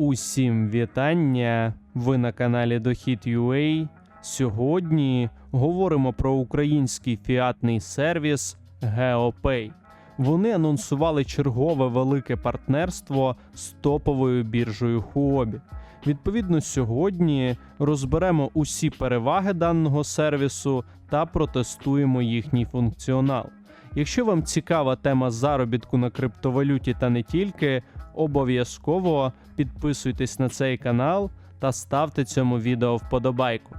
Усім вітання! Ви на каналі Дохід.ua. Сьогодні говоримо про український фіатний сервіс GeoPay. Вони анонсували чергове велике партнерство з топовою біржею Huobi. Відповідно, сьогодні розберемо усі переваги даного сервісу та протестуємо їхній функціонал. Якщо вам цікава тема заробітку на криптовалюті та не тільки, обов'язково підписуйтесь на цей канал та ставте цьому відео вподобайку.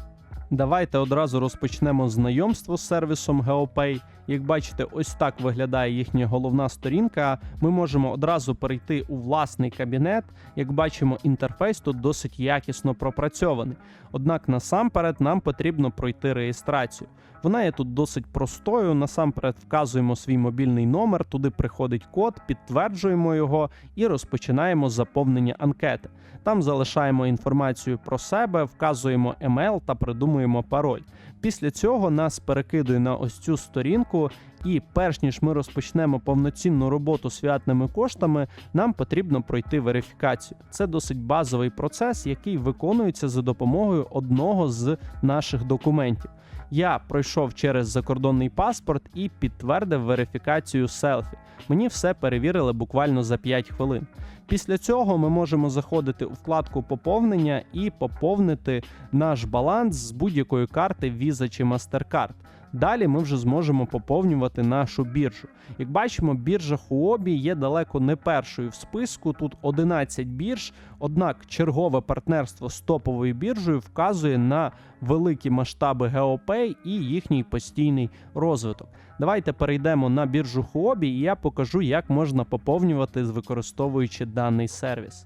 Давайте одразу розпочнемо знайомство з сервісом GeoPay. Як бачите, ось так виглядає їхня головна сторінка. Ми можемо одразу перейти у власний кабінет. Як бачимо, інтерфейс тут досить якісно пропрацьований. Однак насамперед нам потрібно пройти реєстрацію. Вона є тут досить простою. Насамперед вказуємо свій мобільний номер, туди приходить код, підтверджуємо його і розпочинаємо заповнення анкети. Там залишаємо інформацію про себе, вказуємо емейл та придумуємо пароль. Після цього нас перекидує на ось цю сторінку, і перш ніж ми розпочнемо повноцінну роботу з фіатними коштами, нам потрібно пройти верифікацію. Це досить базовий процес, який виконується за допомогою одного з наших документів. Я пройшов через закордонний паспорт і підтвердив верифікацію селфі. Мені все перевірили буквально за 5 хвилин. Після цього ми можемо заходити у вкладку поповнення і поповнити наш баланс з будь-якої карти Visa чи MasterCard. Далі ми вже зможемо поповнювати нашу біржу. Як бачимо, біржа Huobi є далеко не першою в списку. Тут 11 бірж. Однак чергове партнерство з топовою біржею вказує на великі масштаби GeoPay і їхній постійний розвиток. Давайте перейдемо на біржу Huobi і я покажу, як можна поповнювати, використовуючи даний сервіс.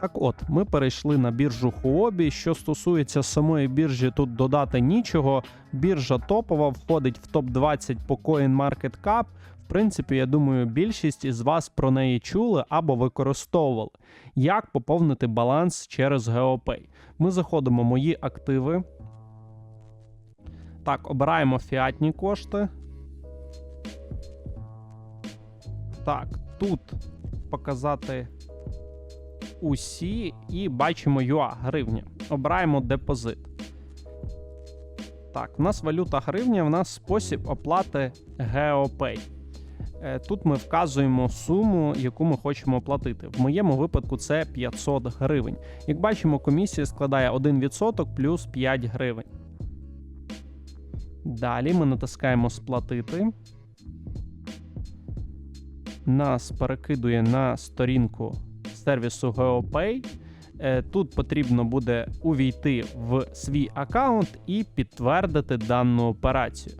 Так от, ми перейшли на біржу Huobi. Що стосується самої біржі, тут додати нічого. Біржа топова входить в топ-20 по CoinMarketCap. В принципі, я думаю, більшість із вас про неї чули або використовували. Як поповнити баланс через GeoPay? Ми заходимо в мої активи. Так, обираємо фіатні кошти. Так, тут показати усі і бачимо UA гривня. Обираємо депозит. Так, в нас валюта гривня, в нас спосіб оплати GeoPay. Е, Тут ми вказуємо суму, яку ми хочемо оплатити. В моєму випадку це 500 гривень. Як бачимо, комісія складає 1% плюс 5 гривень. Далі ми натискаємо сплатити. Нас перекидує на сторінку сервісу GeoPay. Е, Тут потрібно буде увійти в свій аккаунт і підтвердити дану операцію.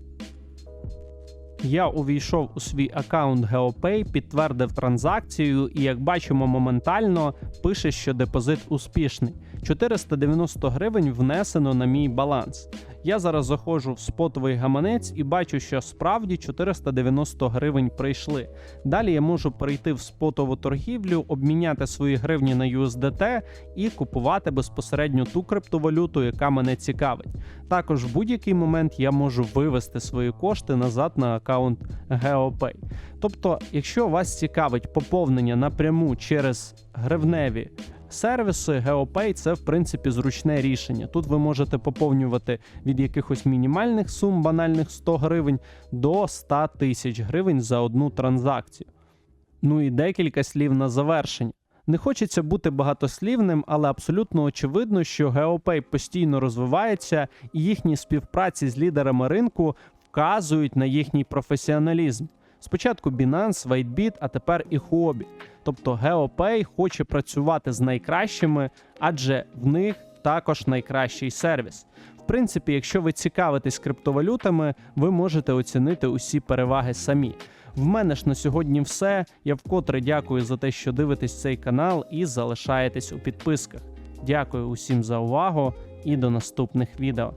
Я увійшов у свій аккаунт GeoPay, підтвердив транзакцію, і як бачимо, моментально пише, що депозит успішний. 490 гривень внесено на мій баланс. Я зараз заходжу в спотовий гаманець і бачу, що справді 490 гривень прийшли. Далі я можу перейти в спотову торгівлю, обміняти свої гривні на USDT і купувати безпосередньо ту криптовалюту, яка мене цікавить. Також в будь-який момент я можу вивести свої кошти назад на аккаунт GeoPay. Тобто, якщо вас цікавить поповнення напряму через гривневі сервіси, GeoPay це в принципі зручне рішення. Тут ви можете поповнювати від якихось мінімальних сум, банальних 100 гривень, до 100 тисяч гривень за одну транзакцію. Ну і декілька слів на завершення. Не хочеться бути багатослівним, але абсолютно очевидно, що GeoPay постійно розвивається, і їхні співпраці з лідерами ринку вказують на їхній професіоналізм. Спочатку Binance, WhiteBit, а тепер і Huobi. Тобто GeoPay хоче працювати з найкращими, адже в них також найкращий сервіс. В принципі, якщо ви цікавитесь криптовалютами, ви можете оцінити усі переваги самі. В мене ж на сьогодні все. Я вкотре дякую за те, що дивитесь цей канал і залишаєтесь у підписках. Дякую усім за увагу і до наступних відео.